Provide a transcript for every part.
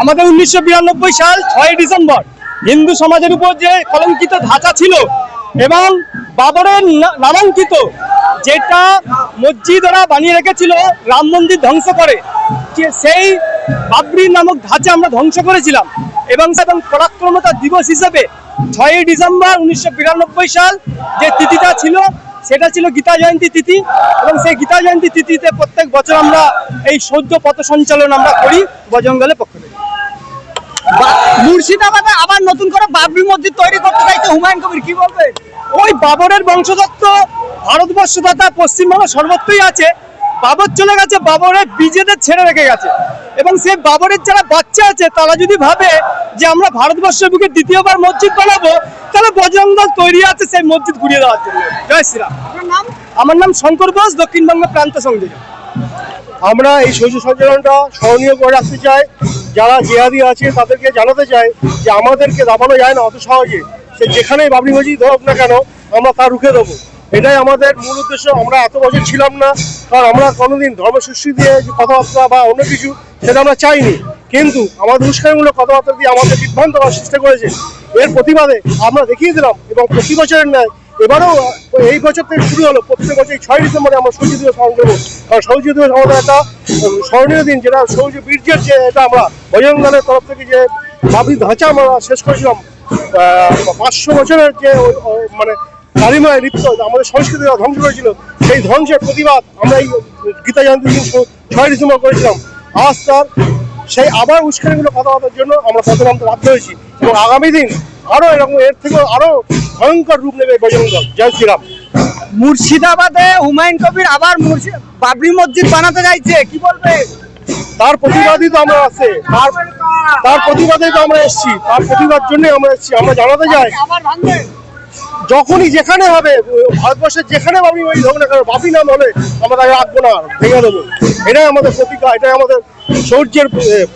আমাদের উনিশশো বিরানব্বই সাল ছয় ডিসেম্বর হিন্দু সমাজের উপর যে কলঙ্কিত ধাঁচা ছিল এবং বাবরের নামাঙ্কিত যেটা মসজিদ ওরা বানিয়ে রেখেছিল, রাম মন্দির ধ্বংস করে সেই বাবরি নামক ধাঁচা আমরা ধ্বংস করেছিলাম। এবং এবং পরাক্রমতা দিবস হিসেবে ছয়ই ডিসেম্বর উনিশশো বিরানব্বই সাল যে তিথিটা ছিল সেটা ছিল গীতা জয়ন্তী তিথি এবং সেই গীতা জয়ন্তী তিথিতে প্রত্যেক বছর আমরা এই সদ্য পথ সঞ্চালন আমরা করি বজঙ্গলের পক্ষ থেকে। মুর্শিদাবাদে আবার নতুন করে বাবরি মসজিদ তৈরি করতে চাইছে হুমায়ুন কবির, কি বলবে? ওই বাবরের বংশদত্ত ভারতবর্ষ তথা পশ্চিমবঙ্গ সর্বত্রই আছে। বাবর চলে গেছে বাবরের বিজেদের ছেড়ে রেখে গেছে। এবং সেই বাবরের যারা বাচ্চা আছে তারা যদি ভাবে যে আমরা ভারতবর্ষের বুকে দ্বিতীয়বার মসজিদ বানাবো তাহলে বজরং দল তৈরি আছে সেই মসজিদ ঘুরিয়ে দেওয়ার জন্য। জয় শ্রীরাম। আমার নাম শঙ্কর বোস দক্ষিণবঙ্গ প্রান্ত সংযোজক। আমরা এই সৌর সঞ্চালনটা স্মরণীয় করে রাখতে চাই। যারা জেহাদি আছে তাদেরকে জানাতে চাই যে আমাদেরকে দাবানো যায় না অত সহজে। সে যেখানেই বাবরি মসজিদ হোক না কেন আমরা তা রুখে দেবো? এটাই আমাদের মূল উদ্দেশ্য। আমরা এত বছর ছিলাম না, কারণ আমরা কোনোদিন ধর্ম সৃষ্টি দিয়ে কথাবার্তা বা অন্য কিছু সেটা আমরা চাইনি। কিন্তু আমাদের উস্কানিমূলক কথাবার্তা দিয়ে আমাদের বিভ্রান্ত করার চেষ্টা করেছে। এর প্রতিবাদে আমরা দেখিয়ে দিলাম এবং প্রতি বছরের ন্যায় এবারেও এই বছর থেকে শুরু হলো, প্রত্যেক বছর এই ছয় ডিসেম্বরে আমরা সৌর্য দিবস পালন করব। কারণ সৌর্য দিবস আমাদের একটা স্মরণীয় দিন, যেটা সৌর্য বীর্যের যে এটা আমরা বজরং দলের তরফ থেকে যে বাবরি ধাঁচা আমরা শেষ করেছিলাম পাঁচশো বছরের যে মানে কালিমায় লিপ্ত আমাদের সংস্কৃতি ধ্বংস করেছিল সেই ধ্বংসের প্রতিবাদ আমরা এই গীতা জয়ন্তী দিন ছয় ডিসেম্বর করেছিলাম। আজ তার সেই আবার উস্কানিগুলো কথাবার্তার জন্য আমরা পথে নামতে বাধ্য হয়েছি এবং আগামী দিন আরও এরকম এর থেকে আরও ভয়ঙ্কর রূপ নেবে বজরং দল। জয় শ্রীরাম। মুর্শিদাবাদে হুমায়ুন কবির আবার মুর্শি- বাবরি মসজিদ বানাতে চাইছে কি বলবে? তার প্রতিবাদই তো আমরা আছে। তার তার প্রতিবাদেই তো আমরা এসেছি। তার প্রতিবাদ জন্যই আমরা এসেছি। আমরা জানাতে চাই আবার ভাঙবে। যখনই যেখানে হবে ভারতবর্ষের যেখানে বাবরি মসজিদ হোক না কেন বাবরি নাম হলে আমরা তাকে রাখব না ভেঙে দেবো। এটাই আমাদের প্রতিজ্ঞা এটাই আমাদের শৌর্যের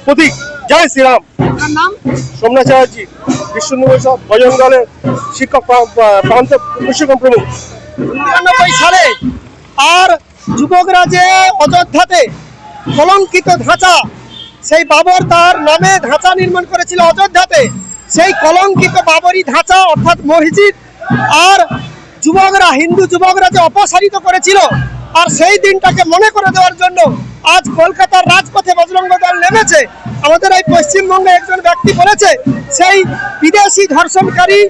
প্রতীক। জয় শ্রীরাম। সোমনাথ চ্যাটার্জি বিষ্ণু বৈশাখ ভজন দলের শিক্ষক প্রা- প্রা- প্রান্ত প্রশিক্ষণ প্রমুখ। নিরানব্বই সালে আর যুবকরা যে অযোধ্যাতে কলঙ্কিত ধাঁচা সেই বাবর তার নামে ধাঁচা নির্মাণ করেছিল অযোধ্যাতে। সেই কলঙ্কিত বাবরি ধাঁচা অর্থাৎ মসজিদ আর যুবকরা, হিন্দু যুবকরা যে অপসারিত করেছিল, আর সেই দিনটাকে মনে করে দেওয়ার জন্য আজ কলকাতার রাজপথে বজরঙ্গ দল নেমেছে। আমাদের এই পশ্চিমবঙ্গে একজন ব্যক্তি বলেছে, সেই বিদেশি ধর্ষণকারী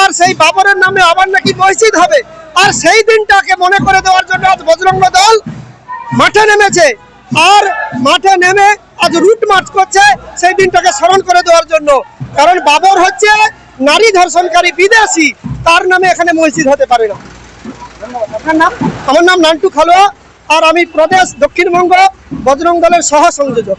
আর সেই বাবরের নামে আবার নাকি মসজিদ হবে। আর সেই দিনটাকে মনে করে দেওয়ার জন্য আজ বজরঙ্গ দল মাঠে নেমেছে। আর মাঠে নেমে আজ রুট মার্চ করছে সেই দিনটাকে স্মরণ করে দেওয়ার জন্য। কারণ বাবর হচ্ছে নারী ধর্ষণকারী বিদেশি তার নামে এখানে মসজিদ হতে পারে না। আপনার নাম? আমার নাম নান্টু খালোয়া আর আমি প্রদেশ দক্ষিণবঙ্গ বজরং দলের সহ সংযোজক